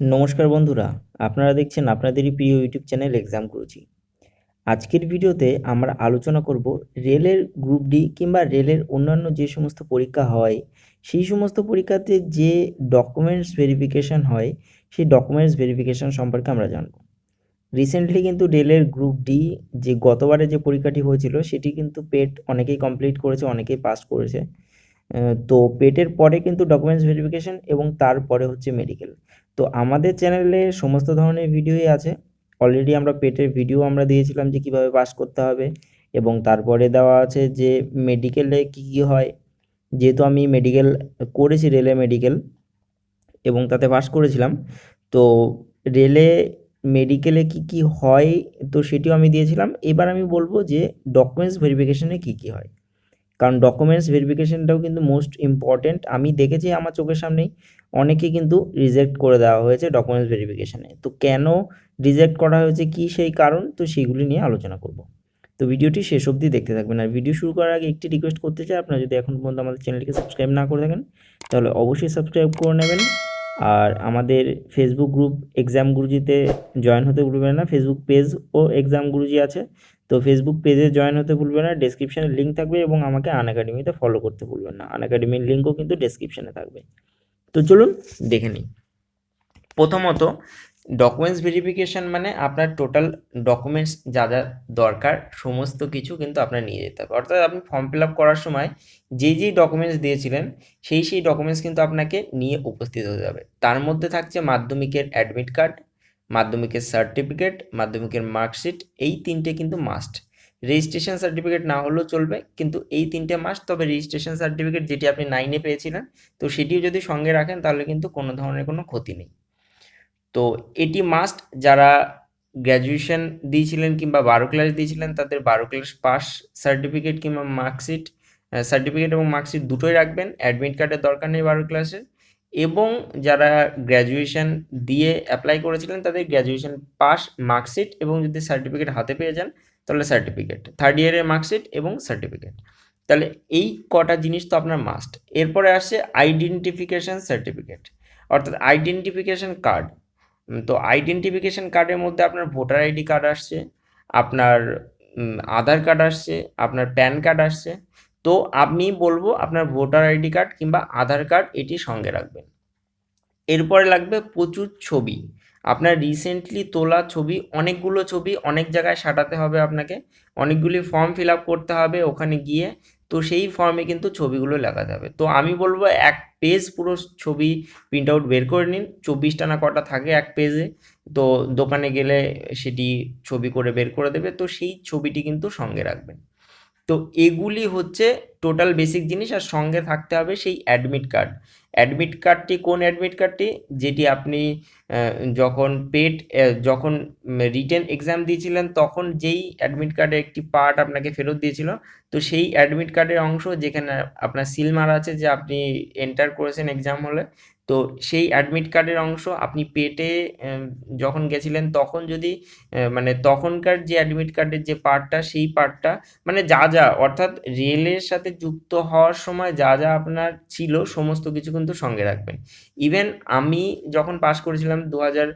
নমস্কার বন্ধুরা, আপনারা দেখছেন আপনাদেরই প্রিয় ইউটিউব চ্যানেল এক্সাম গুরুজি আজকের ভিডিওতে আমরা আলোচনা করব রেলের গ্রুপ ডি কিংবা রেলের অন্যান্য যে সমস্ত পরীক্ষা হয়, সেই সমস্ত পরীক্ষাতে যে ডকুমেন্টস ভেরিফিকেশন হয়, সেই ডকুমেন্টস ভেরিফিকেশন সম্পর্কে আমরা জানব। রিসেন্টলি কিন্তু রেলের গ্রুপ ডি যে গতবারে যে পরীক্ষাটি হয়েছিল, সেটি কিন্তু পেট অনেকেই কমপ্লিট করেছে, অনেকেই পাস করেছে। তো পেটের পরে কিন্তু ডকুমেন্টস ভেরিফিকেশন এবং তারপরে হচ্ছে মেডিকেল তো আমাদের চ্যানেলে সমস্ত ধরনের ভিডিওই আছে। অলরেডি আমরা পেটের ভিডিও আমরা দিয়েছিলাম যে কীভাবে পাস করতে হবে এবং তারপরে দেওয়া আছে যে মেডিকেলে কী কী হয়। যেহেতু আমি মেডিকেল করেছি রেলে মেডিকেল এবং তাতে পাস করেছিলাম, তো রেলে মেডিকেলে কি কি হয় তো সেটিও আমি দিয়েছিলাম। এবার আমি বলব যে ডকুমেন্টস ভেরিফিকেশনে কি কি হয়। কারণ ডকুমেন্টস ভেরিফিকেশনটাও কিন্তু মোস্ট ইম্পর্ট্যান্ট আমি দেখেছি আমার চোখের সামনেই অনেকে কিন্তু রিজেক্ট করে দেওয়া হয়েছে ডকুমেন্টস ভেরিফিকেশানে তো কেন রিজেক্ট করা হয়েছে, কি সেই কারণ? তো সেগুলি নিয়ে আলোচনা করব। তো ভিডিওটি শেষ অবধি দেখতে থাকবেন। আর ভিডিও শুরু করার আগে একটি রিকোয়েস্ট করতে চাই, আপনারা যদি এখন পর্যন্ত আমাদের চ্যানেলটিকে সাবস্ক্রাইব না করে থাকেন, তাহলে অবশ্যই সাবস্ক্রাইব করে নেবেন। আর আমাদের ফেসবুক গ্রুপ এক্সাম গুরুজিতে জয়েন হতে ভুলবেন না। ফেসবুক পেজ ও এক্সাম গুরুজি আছে। তো ফেসবুক পেজে জয়েন হতে ভুলবেন না। ডেসক্রিপশানে লিঙ্ক থাকবে এবং আমাকে আন একাডেমিতে ফলো করতে ভুলবেন না। আন একাডেমির লিঙ্কও কিন্তু ডেসক্রিপশানে থাকবে। তো চলুন দেখে নিই। প্রথমত ডকুমেন্টস ভেরিফিকেশন মানে আপনার টোটাল ডকুমেন্টস যা যা দরকার, সমস্ত কিছু কিন্তু আপনার নিয়ে যেতে হবে। অর্থাৎ আপনি ফর্ম ফিল আপ করার সময় যেই যেই ডকুমেন্টস দিয়েছিলেন, সেই সেই ডকুমেন্টস কিন্তু আপনাকে নিয়ে উপস্থিত হতে হবে। তার মধ্যে থাকছে মাধ্যমিকের অ্যাডমিট কার্ড মাধ্যমিকের সার্টিফিকেট মাধ্যমিকের মার্কশিট এই তিনটে কিন্তু মাস্ট রেজিস্ট্রেশন সার্টিফিকেট না হলেও চলবে, কিন্তু এই তিনটে মাস্ট তবে রেজিস্ট্রেশন সার্টিফিকেট যেটি আপনি নাইনে পেয়েছিলেন, তো সেটিও যদি সঙ্গে রাখেন, তাহলে কিন্তু কোনো ধরনের কোনো ক্ষতি নেই। তো এটি মাস্ট যারা গ্র্যাজুয়েশন দিয়েছিলেন কিংবা বারো ক্লাস দিয়েছিলেন, তাদের বারো ক্লাস পাস সার্টিফিকেট কিংবা মার্কশিট সার্টিফিকেট এবং মার্কশিট দুটোই রাখবেন। অ্যাডমিট কার্ডের দরকার নেই বারো ক্লাসের এবং যারা গ্র্যাজুয়েশন দিয়ে অ্যাপ্লাই করেছিলেন, তাদের গ্র্যাজুয়েশন পাস মার্কশিট এবং যদি সার্টিফিকেট হাতে পেয়ে যান, তাহলে সার্টিফিকেট থার্ড ইয়ারের মার্কশিট এবং সার্টিফিকেট তাহলে এই কটা জিনিস তো আপনার মাস্ট এরপরে আসছে আইডেন্টিফিকেশন সার্টিফিকেট অর্থাৎ আইডেন্টিফিকেশন কার্ড তো আইডেন্টিফিকেশন কার্ডের মধ্যে আপনার ভোটার আইডি কার্ড আসছে, আপনার আধার কার্ড আসছে, আপনার প্যান কার্ড আসছে, তো আমি বলব আপনার ভোটার আইডি কার্ড কিংবা আধার কার্ড এটি সঙ্গে রাখবেন। এরপরে লাগবে প্রচুর ছবি। আপনার রিসেন্টলি তোলা ছবি, অনেকগুলো ছবি, অনেক জায়গায় সাটাতে হবে আপনাকে, অনেকগুলি ফর্ম ফিল আপ করতে হবে, ওখানে গিয়ে তো সেই ফর্মে কিন্তু ছবিগুলো লাগাতে হবে তো আমি বলব এক পেজ পুরো ছবি প্রিন্ট আউট বের করে নিন। চব্বিশটা না কটা থাকে এক পেজে তো দোকানে গেলে সেটি ছবি করে বের করে দেবে। তো সেই ছবিটি কিন্তু সঙ্গে রাখবেন। তো এগুলি হচ্ছে টোটাল বেসিক জিনিস আর সঙ্গে থাকতে হবে সেই অ্যাডমিট কার্ড অ্যাডমিট কার্ডটি কোন অ্যাডমিট কার্ডটি যেটি আপনি যখন পেড যখন রিটেন এক্সাম দিয়েছিলেন, তখন যেই অ্যাডমিট কার্ডের একটি পার্ট আপনাকে ফেরত দিয়েছিল, তো সেই অ্যাডমিট কার্ডের অংশ যেখানে আপনার সিল মারা আছে যে আপনি এন্টার করেছেন এক্সাম হলে, তো সেই অ্যাডমিট কার্ডের অংশ আপনি পেটে যখন গেছিলেন, তখন যদি মানে তখনকার যে অ্যাডমিট কার্ডের যে পার্টটা সেই পার্টটা মানে যা যা, অর্থাৎ রেলের সাথে যুক্ত হওয়ার সময় যা যা আপনার ছিল সমস্ত কিছু কিন্তু সঙ্গে রাখবেন। ইভেন আমি যখন পাস করেছিলাম দু হাজার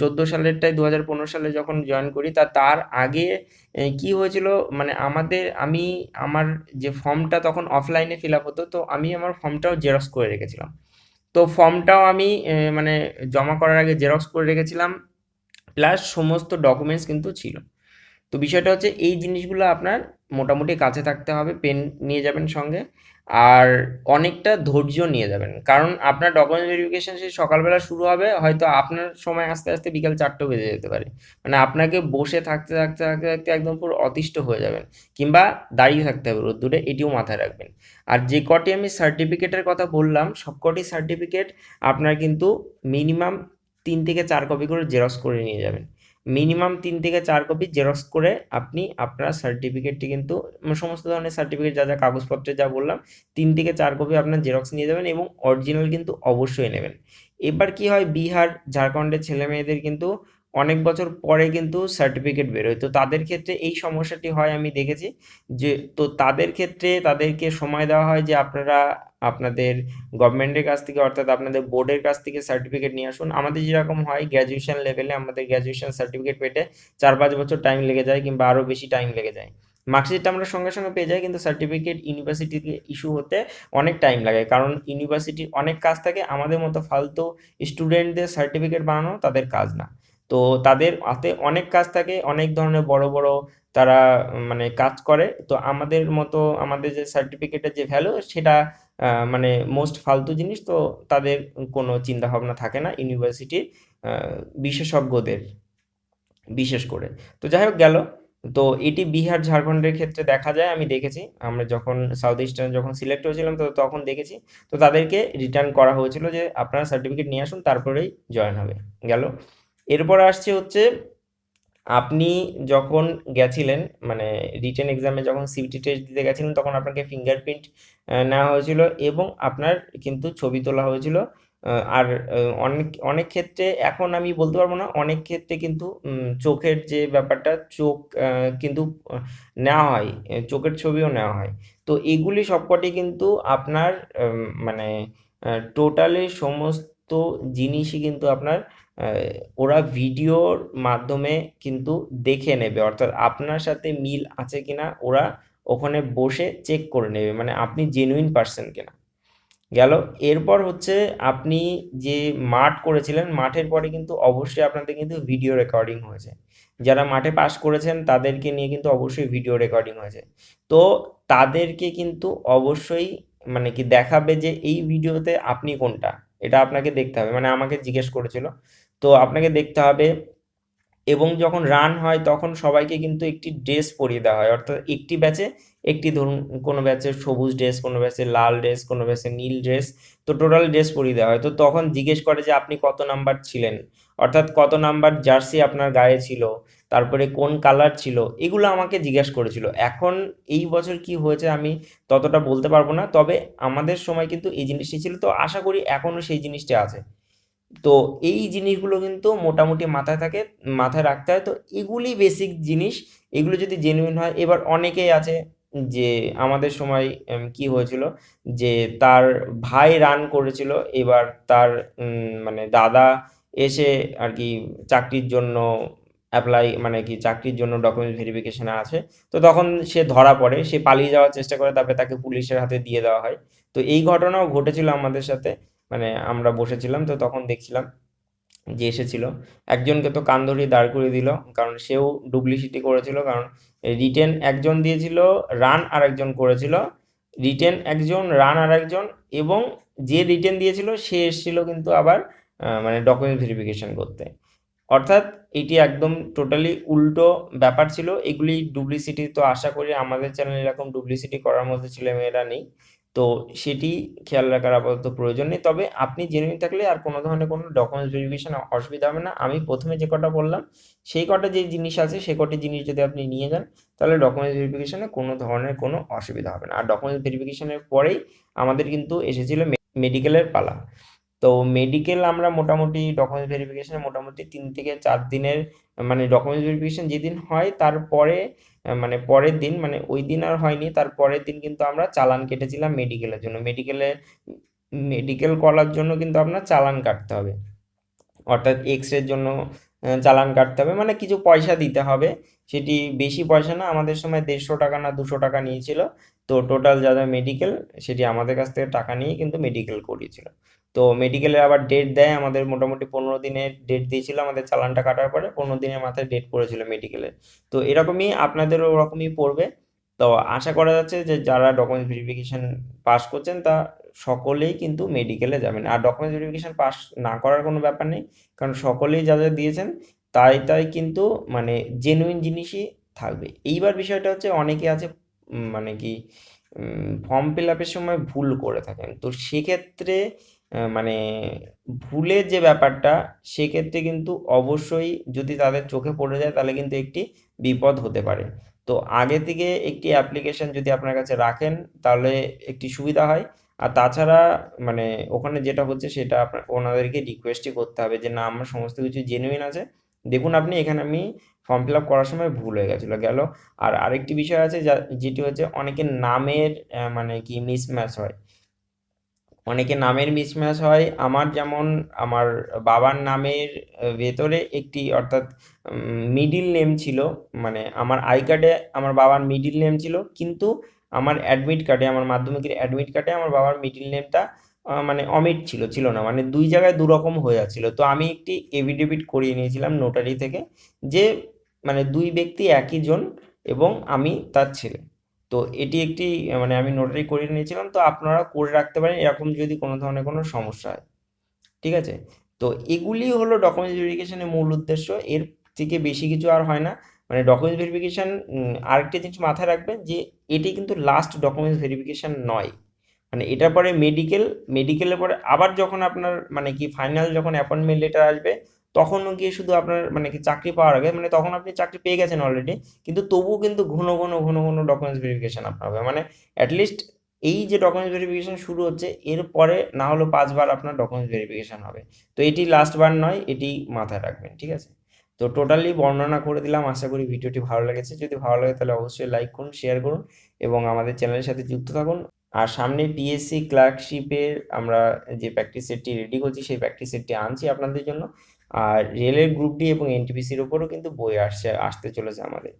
চোদ্দ সালেরটাই দু হাজার পনেরো সালে যখন জয়েন করি, তা তার আগে কি হয়েছিল? মানে আমাদের, আমি আমার যে ফর্মটা তখন অফলাইনে ফিল আপ হতো, তো আমি আমার ফর্মটাও জেরক্স করে রেখেছিলাম। তো ফর্মটাও আমি মানে জমা করার আগে জেরক্স করে রেখেছিলাম প্লাস সমস্ত ডকুমেন্টস কিন্তু ছিল। তো বিষয়টা হচ্ছে এই জিনিসগুলো আপনার মোটামুটি কাছে থাকতে হবে পেন নিয়ে যাবেন সঙ্গে। আর অনেকটা ধৈর্য নিয়ে যাবেন। কারণ আপনার ডকুমেন্ট ভেরিফিকেশন সেই সকালবেলা শুরু হবে, হয়তো আপনার সময় আস্তে আস্তে বিকাল চারটে বেজে যেতে পারে। মানে আপনাকে বসে থাকতে থাকতে থাকতে থাকতে একদম পুরো অতিষ্ঠ হয়ে যাবেন। কিংবা দাঁড়িয়ে থাকতে হবে রোদ্দুরে, এটিও মাথায় রাখবেন। আর যে কটি আমি সার্টিফিকেটের কথা বললাম, সব কটি সার্টিফিকেট আপনার কিন্তু মিনিমাম তিন থেকে চার কপি করে জেরক্স করে নিয়ে যাবেন। মিনিমাম তিন থেকে চার কপি জেরক্স করে আপনি আপনার সার্টিফিকেটটি কিন্তু মানে সমস্ত ধরনের সার্টিফিকেট যা যা কাগজপত্রে যা বললাম, তিন থেকে চার কপি আপনার জেরক্স নিয়ে যাবেন এবং অরিজিনাল কিন্তু অবশ্যই নেবেন। এবার কি হয়, বিহার, ঝাড়খণ্ডের ছেলে মেয়েদের কিন্তু অনেক বছর পরে কিন্তু সার্টিফিকেট বেরোয়। তো তাদের ক্ষেত্রে এই সমস্যাটি হয়, আমি দেখেছি যে, তো তাদের ক্ষেত্রে তাদেরকে সময় দেওয়া হয় যে, আপনারা আপনাদের গভর্নমেন্টের কাছ থেকে অর্থাৎ আপনাদের বোর্ডের কাছ থেকে সার্টিফিকেট নিয়ে আসুন। আমাদের যেরকম হয় গ্র্যাজুয়েশন লেভেলে আমাদের গ্র্যাজুয়েশন সার্টিফিকেট পেতে চার পাঁচ বছর টাইম লেগে যায় কিংবা আরও বেশি টাইম লেগে যায়। মার্কশিটটা আমরা সঙ্গে সঙ্গে পেয়ে যাই, কিন্তু সার্টিফিকেট ইউনিভার্সিটি থেকে ইস্যু হতে অনেক টাইম লাগে। কারণ ইউনিভার্সিটির অনেক কাজ থাকে, আমাদের মতো ফালতু স্টুডেন্টদের সার্টিফিকেট বানানো তাদের কাজ না। তো তাদের হাতে অনেক কাজ থাকে, অনেক ধরনের বড় বড় তারা মানে কাজ করে। তো আমাদের মতো, আমাদের যে সার্টিফিকেটের যে ভ্যালু সেটা মানে মোস্ট ফালতু জিনিস তো তাদের কোনো চিন্তা ভাবনা থাকে না ইউনিভার্সিটির বিশেষজ্ঞদের, বিশেষ করে। তো যাই হোক গেল। তো এটি বিহার ঝাড়খণ্ডের ক্ষেত্রে দেখা যায়, আমি দেখেছি। আমরা যখন সাউথ ইস্টার্ন যখন সিলেক্ট হয়েছিলাম, তো তখন দেখেছি। তো তাদেরকে রিটার্ন করা হয়েছিল যে, আপনারা সার্টিফিকেট নিয়ে আসুন, তারপরেই জয়েন হবে। গেল। এরপর আসছে হচ্ছে আপনি যখন গেছিলেন মানে রিটেন এক্সামে যখন সিবিটি টেস্ট দিতে গেছিলেন, তখন আপনাকে ফিঙ্গারপ্রিন্ট নেওয়া হয়েছিল এবং আপনার কিন্তু ছবি তোলা হয়েছিল। আর অনেক অনেক ক্ষেত্রে এখন আমি বলতে পারব না, অনেক ক্ষেত্রে কিন্তু চোখের যে ব্যাপারটা, চোখ কিন্তু নেওয়া হয় চোখের ছবিও নেওয়া হয়। তো এগুলি সবকটি কিন্তু আপনার মানে টোটালি সমস্ত জিনিসই কিন্তু আপনার ওরা ভিডিওর মাধ্যমে কিন্তু দেখে নেবে। অর্থাৎ আপনার সাথে মিল আছে কিনা ওরা ওখানে বসে চেক করে নেবে মানে আপনি জেনুইন পার্সন কিনা। গেল, এরপর হচ্ছে আপনি যে মাঠ করেছিলেন, মাঠের পরে কিন্তু অবশ্যই আপনাদের কিন্তু ভিডিও রেকর্ডিং হয়েছে যারা মাঠে পাস করেছেন, তাদেরকে নিয়ে কিন্তু অবশ্যই ভিডিও রেকর্ডিং হয়েছে তো তাদেরকে কিন্তু অবশ্যই মানে কি দেখাবে যে এই ভিডিওতে আপনি কোনটা? এটা আপনাকে দেখতে হবে। মানে আমাকে জিজ্ঞেস করেছিল তো আপনাকে দেখতে হবে। এবং যখন রান হয়, তখন সবাইকে কিন্তু একটি ড্রেস পরিয়ে দেওয়া হয়। অর্থাৎ একটি ব্যাচে একটি ধরুন, কোনো ব্যাচে সবুজ ড্রেস কোনো ব্যাচে লাল ড্রেস কোনো ব্যাচে নীল ড্রেস তো টোটাল ড্রেস পরিয়ে দেওয়া হয়। তো তখন জিজ্ঞেস করে যে, আপনি কত নাম্বার ছিলেন? অর্থাৎ কত নাম্বার জার্সি আপনার গায়ে ছিল? তারপরে কোন কালার ছিল? এগুলো আমাকে জিজ্ঞেস করেছিল। এখন এই বছর কি হয়েছে আমি ততটা বলতে পারব না। তবে আমাদের সময় কিন্তু এই জিনিসটি ছিল। তো আশা করি এখনও সেই জিনিসটি আছে। তো এই জিনিসগুলো কিন্তু মোটামুটি মাথায় থাকে, মাথায় রাখতে হয়। তো এগুলি বেসিক জিনিস, এগুলো যদি জেনুইন হয়, এবার অনেকেই আছে যে আমাদের সময় কি হয়েছিল যে তার ভাই রান করেছিল, এবার তার মানে দাদা এসে আর কি চাকরির জন্য অ্যাপ্লাই মানে কি চাকরির জন্য ডকুমেন্ট ভেরিফিকেশনে আছে। তো তখন সে ধরা পড়ে, সে পালিয়ে যাওয়ার চেষ্টা করে, তারপরে তাকে পুলিশের হাতে দিয়ে দেওয়া হয়। তো এই ঘটনাও ঘটেছিল আমাদের সাথে। মানে আমরা বসেছিলাম, তো তখন দেখছিলাম যে এসেছিল। একজনকে তো কান ধরিয়ে দাঁড় করিয়ে দিল, কারণ সেও ডুপ্লিসিটি করেছিল, কারণ রিটেন একজন দিয়েছিল, রান আর একজন করেছিল। রিটেন একজন, রান আর একজন এবং যে রিটেন দিয়েছিল, সে এসেছিল কিন্তু আবার মানে ডকুমেন্ট ভেরিফিকেশন করতে। অর্থাৎ এটি একদম টোটালি উল্টো ব্যাপার ছিল। এগুলি ডুপ্লিসিটি তো আশা করি আমাদের চ্যানেলে এরকম ডুপ্লিসিটি করার মতো ছেলেমেয়েরা নেই। তো সেটি খেয়াল রাখার আপাতত প্রয়োজন নেই। তবে আপনি জেনুইন থাকলে আর কোনো ধরনের কোনো ডকুমেন্টস ভেরিফিকেশন অসুবিধা হবে না। আমি প্রথমে যে কটা বললাম, সেই কটা যে জিনিস আছে সেই কটি জিনিস যদি আপনি নিয়ে যান, তাহলে ডকুমেন্টস ভেরিফিকেশনে কোনো ধরনের কোনো অসুবিধা হবে না। আর ডকুমেন্টস ভেরিফিকেশনের পরেই আমাদের কিন্তু এসেছিল মেডিকেলের পালা। তো মেডিকেল আমরা মোটামুটি ডকুমেন্টস ভেরিফিকেশনে মোটামুটি তিন থেকে চার দিনের মানে ডকুমেন্টস ভেরিফিকেশন যেদিন হয়, তারপরে মানে পরের দিন মানে ওই দিন আর হয়নি, তার পরের দিন কিন্তু আমরা চালান কেটেছিলাম মেডিকেলের জন্য। মেডিকেলে মেডিকেল করার জন্য কিন্তু আপনার চালান কাটতে হবে। অর্থাৎ এক্স রের জন্য চালান কাটতে হবে। মানে কিছু পয়সা দিতে হবে। সেটি বেশি পয়সা না, আমাদের সময় দেড়শো টাকা না দুশো টাকা নিয়েছিল। তো টোটাল যারা মেডিকেল সেটি আমাদের কাছ থেকে টাকা নিয়ে কিন্তু মেডিকেল করিয়েছিল। তো মেডিকেলের আবার ডেট দেয়, আমাদের মোটামুটি পনেরো দিনের ডেট দিয়েছিল, আমাদের চালানটা কাটার পরে পনেরো দিনের মাথায় ডেট পড়েছিল মেডিকেলের তো এরকমই আপনাদেরও ওরকমই পড়বে। তো আশা করা যাচ্ছে যে যারা ডকুমেন্ট ভেরিফিকেশন পাস করছেন, তা সকলেই কিন্তু মেডিকেলে যাবেন। আর ডকুমেন্ট ভেরিফিকেশান পাস না করার কোনো ব্যাপার নেই, কারণ সকলেই যা যা দিয়েছেন, তাই তাই কিন্তু মানে জেনুইন জিনিসই থাকবে। এইবার বিষয়টা হচ্ছে, অনেকে আছে মানে কি ফর্ম ফিল আপের সময় ভুল করে থাকেন। তো সেক্ষেত্রে মানে ভুলের যে ব্যাপারটা, সেক্ষেত্রে কিন্তু অবশ্যই যদি তাদের চোখে পড়ে যায়, তাহলে কিন্তু একটি বিপদ হতে পারে। তো আগে থেকে একটি অ্যাপ্লিকেশন যদি আপনার কাছে রাখেন, তাহলে একটি সুবিধা হয়। আর তাছাড়া মানে ওখানে যেটা হচ্ছে, সেটা আপনার ওনাদেরকে রিকোয়েস্টই করতে হবে যে, না, আমার সমস্ত কিছু জেনুইন আছে। দেখুন আপনি, এখানে আমি ফর্ম ফিল আপ করার সময় ভুল হয়ে গেছিল, গেল। আর আরেকটি বিষয় আছে যা, যেটি হচ্ছে অনেকের নামের মানে কি মিসম্যাচ হয়। অনেকে নামের মিসম্যাচ হয়। আমার যেমন, আমার বাবার নামের ভেতরে একটি অর্থাৎ মিডিল নেম ছিল। মানে আমার আই কার্ডে আমার বাবার মিডিল নেম ছিল। কিন্তু আমার অ্যাডমিট কার্ডে আমার মাধ্যমিকের অ্যাডমিট কার্ডে আমার বাবার মিডিল নেমটা মানে অমিট ছিল ছিল না। মানে দুই জায়গায় দুরকম হয়ে যাচ্ছিল। তো আমি একটি এভিডেভিট করিয়ে নিয়েছিলাম নোটারি থেকে যে মানে দুই ব্যক্তি একই জন এবং আমি তার ছেলে। তো এটি একটি মানে আমি নোটারি করিয়ে নিয়েছিলাম। তো আপনারা করে রাখতে পারেন, এরকম যদি কোনো ধরনের কোনো সমস্যা হয়। ঠিক আছে? তো এগুলি হলো ডকুমেন্টস ভেরিফিকেশনের মূল উদ্দেশ্য। এর থেকে বেশি কিছু আর হয় না। মানে ডকুমেন্টস ভেরিফিকেশন আরেকটা জিনিস মাথায় রাখবেন যে, এটি কিন্তু লাস্ট ডকুমেন্টস ভেরিফিকেশান নয়। মানে এটার পরে মেডিকেল মেডিকেলের পরে আবার যখন আপনার মানে কি ফাইনাল যখন অ্যাপয়েন্টমেন্ট লেটার আসবে, তখনও গিয়ে শুধু আপনার মানে কি চাকরি পাওয়ার আগে মানে তখন আপনি চাকরি পেয়ে গেছেন অলরেডি কিন্তু তবুও কিন্তু ঘন ঘন ঘন ঘন ডকুমেন্টস ভেরিফিকেশন আপনার হবে। মানে অ্যাটলিস্ট এই যে ডকুমেন্টস ভেরিফিকেশান শুরু হচ্ছে এরপরে না হলেও পাঁচবার আপনার ডকুমেন্টস ভেরিফিকেশান হবে। তো এটি লাস্ট বার নয়, এটি মাথায় রাখবেন, ঠিক আছে? তো টোটালি বর্ণনা করে দিলাম, আশা করি ভিডিওটি ভালো লেগেছে। যদি ভালো লাগে তাহলে অবশ্যই লাইক করুন শেয়ার করুন এবং আমাদের চ্যানেলের সাথে যুক্ত থাকুন। আর সামনে পিএসসি ক্লার্কশিপের আমরা যে প্র্যাকটিস সেটটি রেডি করছি, সেই প্র্যাকটিস সেটটি আনছি আপনাদের জন্য। আর রেলের গ্রুপ ডি এবং এনটিপিসির ওপরও কিন্তু বই আসছে, আসতে চলেছে আমাদের।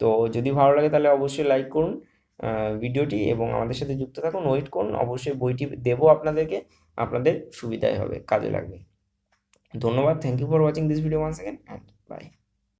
তো যদি ভালো লাগে তাহলে অবশ্যই লাইক করুন ভিডিওটি এবং আমাদের সাথে যুক্ত থাকুন ওয়েট করুন। অবশ্যই বইটি দেবো আপনাদেরকে, আপনাদের সুবিধাই হবে, কাজে লাগবে। ধন্যবাদ thank you for watching this video once second and bye